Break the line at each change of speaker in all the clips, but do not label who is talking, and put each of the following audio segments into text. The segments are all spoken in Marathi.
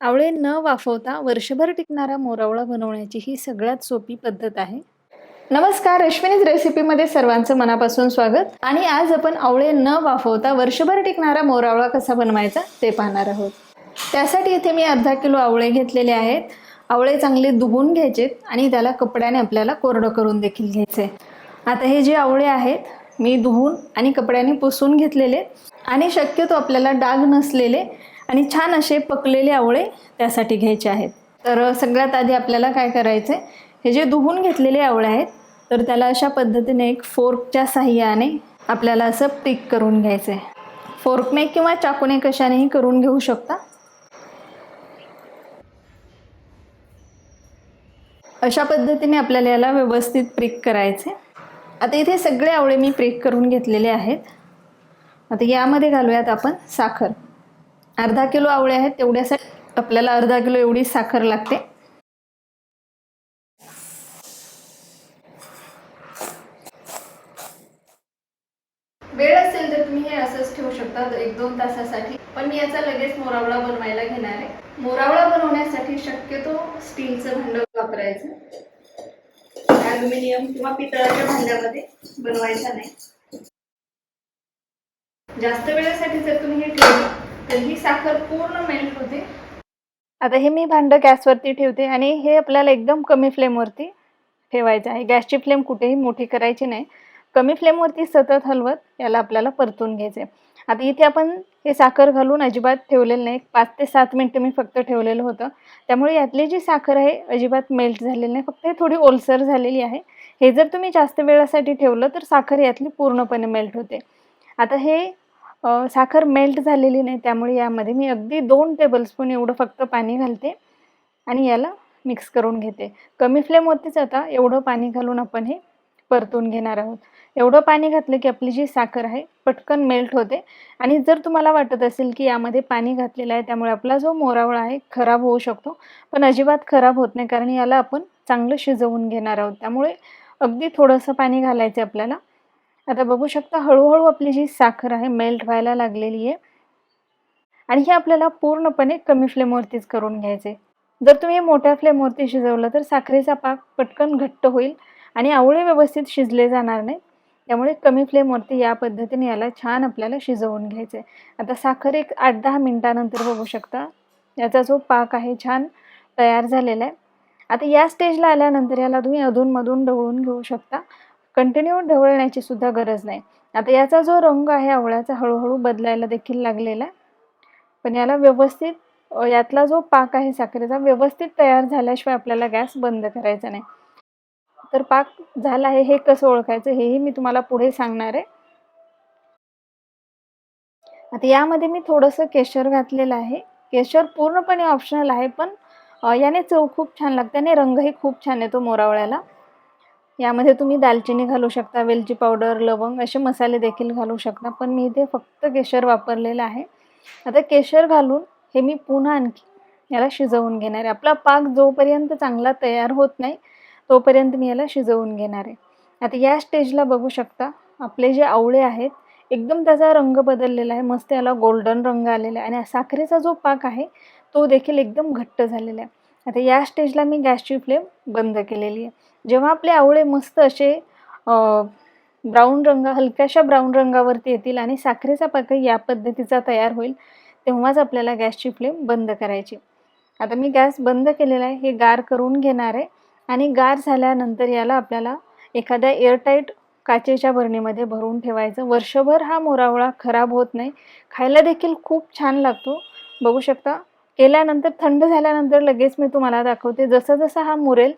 आवळे न वाफवता वर्षभर टिकणारा मोरावळा बनवण्याची ही सगळ्यात सोपी पद्धत आहे. नमस्कार अश्विनीज रेसिपीमध्ये सर्वांचं मनापासून स्वागत. आणि आज आपण आवळे न वाफवता वर्षभर टिकणारा मोरावळा कसा बनवायचा ते पाहणार आहोत. त्यासाठी इथे मी अर्धा किलो आवळे घेतलेले आहेत. आवळे चांगले धुवून घ्यायचेत आणि त्याला कपड्याने आपल्याला कोरडं करून देखील घ्यायचे. आता हे जे आवळे आहेत मी धुवून आणि कपड्याने पुसून घेतलेले. आणि शक्यतो आपल्याला डाग नसलेले आणि छान असे पकलेले आवळे त्यासाठी घ्यायचे आहेत. तर सगळ्यात आधी आपल्याला काय करायचं आहे हे जे धुवून घेतलेले आवळे आहेत तर त्याला अशा पद्धतीने एक फोर्कच्या साह्याने आपल्याला असं पिक करून घ्यायचं आहे फोर्कने किंवा चाकूने कशानेही करून घेऊ शकता. अशा पद्धतीने आपल्याला याला व्यवस्थित प्रिक करायचे आता इथे सगळे आवळे मी प्रिक करून घेतलेले आहेत. आता यामध्ये घालूयात आपण साखर. अर्धा किलो आवळे आहेत तेवढ्यासाठी आपल्याला अर्धा किलो एवढी साखर लागते. वेळ असेल तर तुम्ही हे असंच ठेवू शकता एक दोन तासासाठी. पण मी याचा लगेच मोरावळा बनवायला घेणार आहे. मोरावळा बनवण्यासाठी शक्यतो स्टीलचं भांड वापरायचं. ॲल्युमिनियम किंवा पितळाच्या भांड्यामध्ये बनवायचा नाही. जास्त वेळेसाठी जर तुम्ही हे ठेवलं तर ही साखर पूर्ण मेल्ट होते. आता हे मी भांडं गॅसवरती ठेवते आणि हे आपल्याला एकदम कमी फ्लेमवरती ठेवायचं आहे. गॅसची फ्लेम कुठेही मोठी करायची नाही. कमी फ्लेमवरती सतत हलवत याला आपल्याला परतून घ्यायचे आता इथे आपण हे साखर घालून अजिबात ठेवलेलं नाही. पाच ते सात मिनटं मी फक्त ठेवलेलं होतं. त्यामुळे यातली जी साखर आहे अजिबात मेल्ट झालेली नाही. फक्त हे थोडी ओलसर झालेली आहे. हे जर तुम्ही जास्त वेळासाठी ठेवलं तर साखर यातली पूर्णपणे मेल्ट होते. आता हे साखर मेल्ट झालेली नाही त्यामुळे यामध्ये मी अगदी दोन टेबलस्पून एवढं फक्त पाणी घालते आणि याला मिक्स करून घेते. कमी फ्लेमवरतीच आता एवढं पाणी घालून आपण हे परतून घेणार आहोत. एवढं पाणी घातलं की आपली जी साखर आहे पटकन मेल्ट होते. आणि जर तुम्हाला वाटत असेल की यामध्ये पाणी घातलेलं आहे त्यामुळे आपला जो मोरावळा आहे खराब होऊ शकतो. पण अजिबात खराब होत नाही कारण याला आपण चांगलं शिजवून घेणार आहोत. त्यामुळे अगदी थोडंसं पाणी घालायचं आपल्याला. आता बघू शकता हळूहळू आपली जी साखर आहे मेल्ट व्हायला लागलेली आहे. आणि हे आपल्याला पूर्णपणे कमी फ्लेमवरतीच करून घ्यायचे जर तुम्ही मोठ्या फ्लेमवरती शिजवलं तर साखरेचा पाक पटकन घट्ट होईल आणि आवळे व्यवस्थित शिजले जाणार नाही. त्यामुळे कमी फ्लेमवरती या पद्धतीने याला छान आपल्याला शिजवून घ्यायचं आहे आता साखर एक आठ दहा मिनटानंतर बघू शकता. याचा जो पाक आहे छान तयार झालेला आहे. आता या स्टेजला आल्यानंतर याला तुम्ही अधूनमधून ढवळून घेऊ शकता. कंटिन्यू ढवळण्याची सुद्धा गरज नाही. आता याचा जो रंग आहे आवळ्याचा हळूहळू बदलायला देखील लागलेला पण याला व्यवस्थित यातला जो पाक आहे साखरेचा व्यवस्थित तयार झाल्याशिवाय आपल्याला गॅस बंद करायचा नाही. तर पाक झाला आहे हे कसं ओळखायचं हेही मी तुम्हाला पुढे सांगणार आहे. आता यामध्ये मी थोडंसं केशर घातलेलं आहे. केशर पूर्णपणे ऑप्शनल आहे पण याने चव खूप छान लागते आणि रंगही खूप छान येतो मोरावळ्याला. यामध्ये तुम्ही दालचिनी घालू शकता वेलची पावडर लवंग असे मसाले देखील घालू शकता. पण मी इथे फक्त केशर वापरलेलं आहे. आता केशर घालून हे मी पुन्हा आणखी याला शिजवून घेणार आहे. आपला पाक जोपर्यंत चांगला तयार होत नाही तोपर्यंत मी याला शिजवून घेणार आहे. आता या स्टेजला बघू शकता आपले जे आवळे आहेत एकदम त्याचा रंग बदललेला आहे. मस्त याला गोल्डन रंग आलेला आहे. आणि साखरेचा जो पाक आहे तो देखील एकदम घट्ट झालेला आहे. आता या स्टेजला मी गॅसची फ्लेम बंद केलेली आहे. जेव्हा आपले आवळे मस्त असे ब्राऊन रंग हलक्याशा ब्राऊन रंगावरती येतील आणि साखरेचा पाक या पद्धतीचा तयार होईल तेव्हाच आपल्याला गॅसची फ्लेम बंद करायची. आता मी गॅस बंद केलेला आहे हे गार करून घेणार आहे आणि गार झाल्यानंतर याला आपल्याला एखाद्या एअरटाईट काचेच्या भरणीमध्ये भरून ठेवायचं. वर्षभर हा मोरावळा खराब होत नाही. खायला देखील खूप छान लागतो. बघू शकता केल्यानंतर थंड झाल्यानंतर लगेच मी तुम्हाला दाखवते. जसा जसा हा मुरेल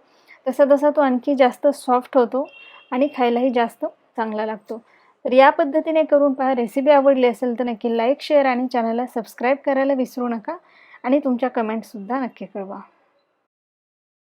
तसा तसा तो आणखी जास्त सॉफ्ट होतो आणि खायलाही जास्त चांगला लागतो. तर या पद्धतीने करून पहा. रेसिपी आवडली असेल तर नक्की लाईक शेअर आणि चॅनलला सबस्क्राईब करायला विसरू नका. आणि तुमच्या कमेंटसुद्धा नक्की कळवा.